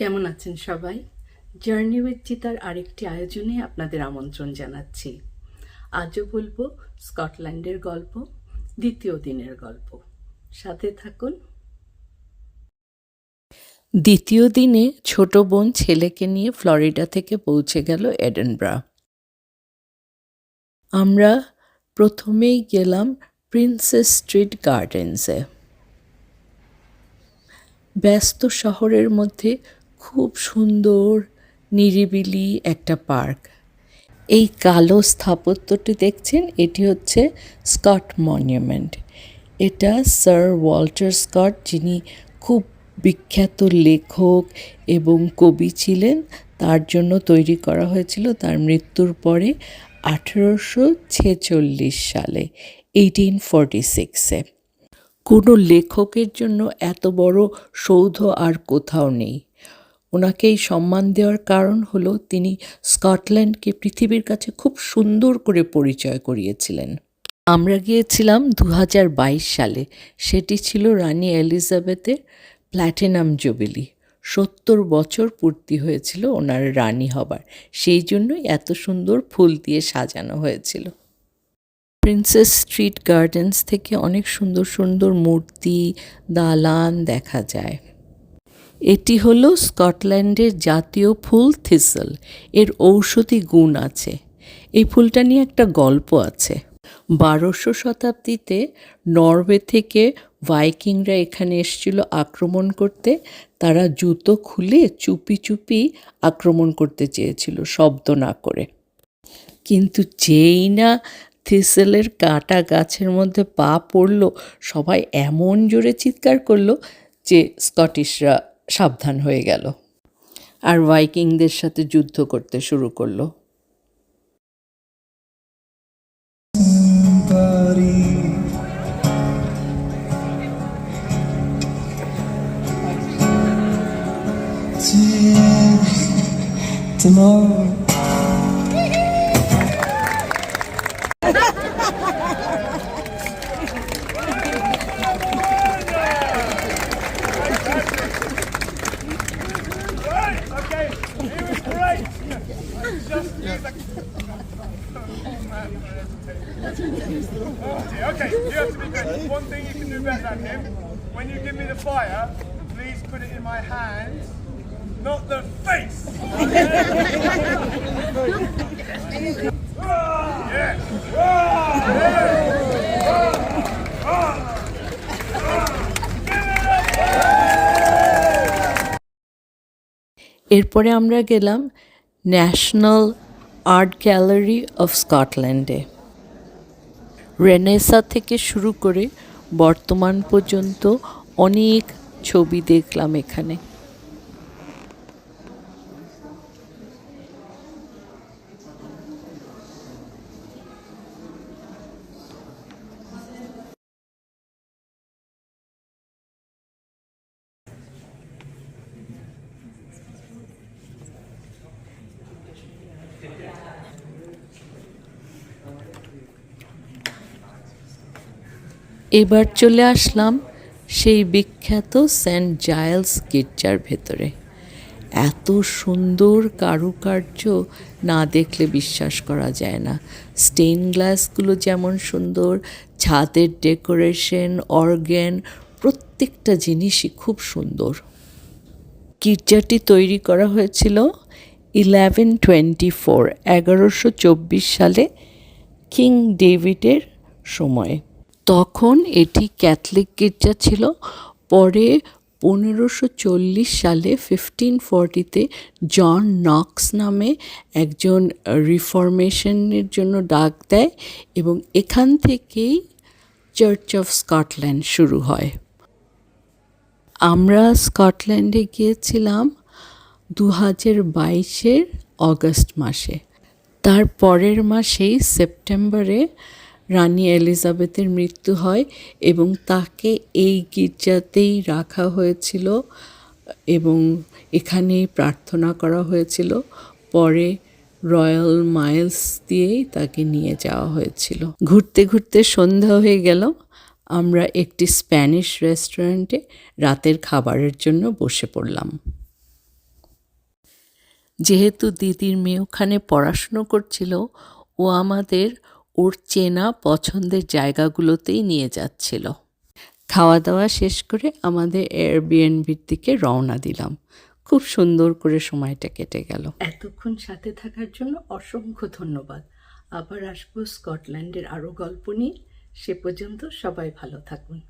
কেমন আছেন সবাই? জার্নি উইথ চিতার আরেকটি আয়োজনে আপনাদের আমন্ত্রণ জানাচ্ছি। আজও বলব স্কটল্যান্ডের গল্প, দ্বিতীয় দিনের গল্প। সাথে থাকুন। দ্বিতীয় দিনে ছোট বোন ছেলেকে নিয়ে ফ্লোরিডা থেকে পৌঁছে গেল এডেনব্রা। আমরা প্রথমেই গেলাম প্রিন্সেস স্ট্রিট গার্ডেন্সে। ব্যস্ত শহরের মধ্যে খুব সুন্দর, নিরিবিলি একটা পার্ক। এই কালো স্থাপত্যটি দেখছেন, এটি হচ্ছে স্কট মনিউমেন্ট। এটা স্যার ওয়াল্টার স্কট, যিনি খুব বিখ্যাত লেখক এবং কবি ছিলেন। তার জন্য তৈরি করা হয়েছিল তার মৃত্যুর পরে আঠেরোশো ছেচল্লিশ সালে এইটিন ফর্টি সিক্সে কোনো লেখকের জন্য এত বড় সৌধ আর কোথাও নেই। ওনাকে এই সম্মান দেওয়ার কারণ হলো তিনি স্কটল্যান্ডকে পৃথিবীর কাছে খুব সুন্দর করে পরিচয় করিয়েছিলেন। আমরা গিয়েছিলাম দু হাজার বাইশ সালে। সেটি ছিল রানী এলিজাবেথের প্ল্যাটিনাম জুবিলি। সত্তর বছর পূর্তি হয়েছিল ওনার রানী হবার। সেই জন্যই এত সুন্দর ফুল দিয়ে সাজানো হয়েছিল। প্রিন্সেস স্ট্রিট গার্ডেন্স থেকে অনেক সুন্দর সুন্দর মূর্তি, দালান দেখা যায়। এটি হল স্কটল্যান্ডের জাতীয় ফুল থিসল। এর ঔষধি গুণ আছে। এই ফুলটা নিয়ে একটা গল্প আছে। বারোশো শতাব্দীতে নরওয়ে থেকে ভাইকিংরা এখানে এসেছিল আক্রমণ করতে। তারা জুতো খুলে চুপি চুপি আক্রমণ করতে চেয়েছিল, শব্দ না করে। কিন্তু যেই না থিসেলের কাটা গাছের মধ্যে পা পড়ল, সবাই এমন জোরে চিৎকার করল যে স্কটিশরা সাবধান হয়ে গেল আর ভাইকিংদের সাথে যুদ্ধ করতে শুরু করল tomorrow. Okay, you have to be good. One thing you can do better than him. When you give me the fire, please put it in my hand, not the face. এরপরে আমরা গেলাম ন্যাশনাল আর্ট গ্যালারি অফ স্কটল্যান্ডে। Renaissance থেকে শুরু করে বর্তমান পর্যন্ত অনেক ছবি দেখলাম এখানে। এবার চলে আসলাম সেই বিখ্যাত সেন্ট জায়েলস গির্জার ভেতরে। এত সুন্দর কারুকার্য না দেখলে বিশ্বাস করা যায় না। স্টেন গ্লাসগুলো যেমন সুন্দর, ছাদের ডেকোরেশন অর্গ্যান প্রত্যেকটা জিনিসই খুব সুন্দর। গির্জাটি তৈরি করা হয়েছিল ইলেভেন টোয়েন্টি ফোর এগারোশো চব্বিশ সালে কিং ডেভিডের সময়ে। তখন এটি ক্যাথলিক গির্জা ছিল। পরে পনেরোশো চল্লিশ সালে ফিফটিন ফর্টিতে জন নক্স নামে একজন রিফরমেশনের জন্য ডাক দেয় এবং এখান থেকেই চার্চ অফ স্কটল্যান্ড শুরু হয়। আমরা স্কটল্যান্ডে গিয়েছিলাম দু হাজার বাইশের অগস্ট মাসে। তার পরের মাসেই সেপ্টেম্বরে রানী এলিজাবেথের মৃত্যু হয় এবং তাকে এই গির্জাতেই রাখা হয়েছিল এবং এখানেই প্রার্থনা করা হয়েছিল। পরে রয়্যাল মাইলস দিয়েই তাকে নিয়ে যাওয়া হয়েছিল। ঘুরতে ঘুরতে সন্ধ্যা হয়ে গেল। আমরা একটি স্প্যানিশ রেস্টুরেন্টে রাতের খাবারের জন্য বসে পড়লাম। যেহেতু দিদির মেয়ে ওখানে পড়াশুনো করছিল, ও আমাদের ওর চেনা পছন্দের জায়গাগুলোতেই নিয়ে যাচ্ছিল। খাওয়া দাওয়া শেষ করে আমাদের এয়ারবিএনবির দিকে রওনা দিলাম। খুব সুন্দর করে সময়টা কেটে গেল। এতক্ষণ সাথে থাকার জন্য অসংখ্য ধন্যবাদ। আবার আসব স্কটল্যান্ডের আরও গল্প নিয়ে। সে পর্যন্ত সবাই ভালো থাকুন।